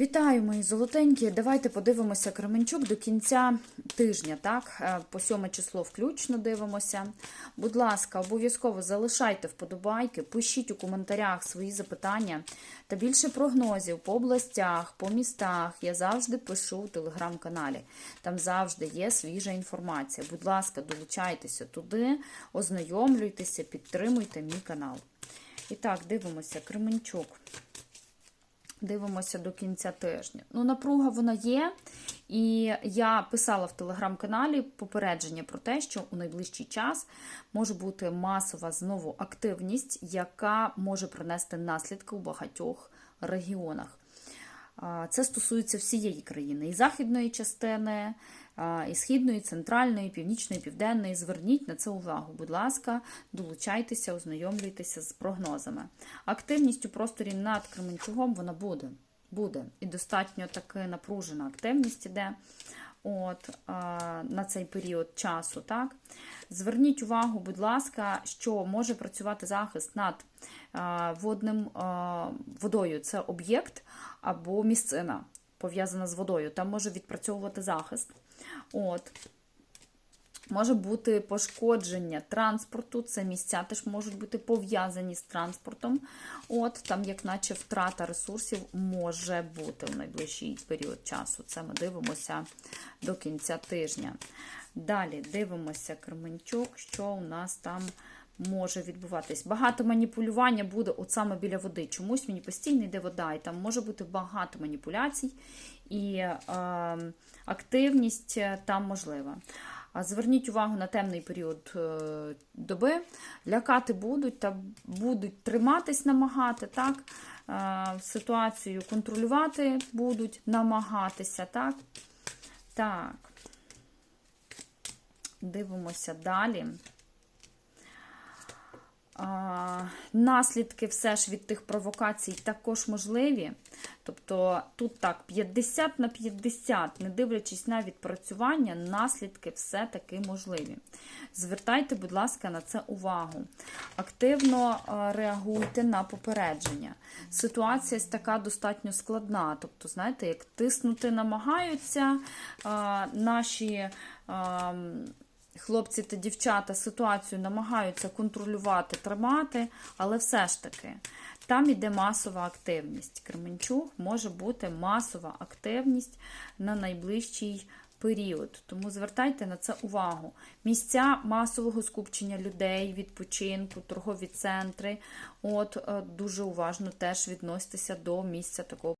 Вітаю, мої золотенькі. Давайте подивимося Кременчук до кінця тижня, так? Е, По 7 число включно дивимося. Будь ласка, обов'язково залишайте вподобайки, пишіть у коментарях свої запитання та більше прогнозів по областях, по містах. Я завжди пишу у телеграм-каналі. Там завжди є свіжа інформація. Будь ласка, долучайтеся туди, ознайомлюйтеся, підтримуйте мій канал. І так, дивимося, Кременчук. Дивимося до кінця тижня. Ну, напруга вона є. І я писала в телеграм-каналі попередження про те, що у найближчий час може бути масова знову активність, яка може принести наслідки у багатьох регіонах. Це стосується всієї країни, і західної частини, і східної, і центральної, і північної, і південної. Зверніть на це увагу. Будь ласка, долучайтеся, ознайомлюйтеся з прогнозами. Активність у просторі над Кременчугом вона буде. Буде. І достатньо таки напружена активність іде от, на цей період часу. Так? Зверніть увагу, будь ласка, що може працювати захист над водним водою. Це об'єкт або місцина, пов'язана з водою. Там може відпрацьовувати захист. От. Може бути пошкодження транспорту, це місця теж можуть бути пов'язані з транспортом. От, там, як наче втрата ресурсів може бути в найближчий період часу. Це ми дивимося до кінця тижня. Далі дивимося Кременчук, що у нас там може відбуватись. Багато маніпулювання буде от саме біля води. Чомусь мені постійно йде вода, і там може бути багато маніпуляцій, і е, активність там можлива. Зверніть увагу на темний період е, доби. Лякати будуть та будуть триматись, намагати, так? Е, Ситуацію контролювати будуть, намагатися, так? Так. Дивимося далі. А, наслідки все ж від тих провокацій також можливі. Тобто тут так 50 на 50, не дивлячись на відпрацювання, наслідки все-таки можливі. Звертайте, будь ласка, на це увагу. Активно реагуйте на попередження. Ситуація така достатньо складна. Тобто, знаєте, як тиснути намагаються наші. Хлопці та дівчата ситуацію намагаються контролювати, тримати, але все ж таки там іде масова активність. Кременчуг може бути масова активність на найближчий період. Тому звертайте на це увагу. Місця масового скупчення людей, відпочинку, торгові центри. От дуже уважно теж відноситися до місця такого.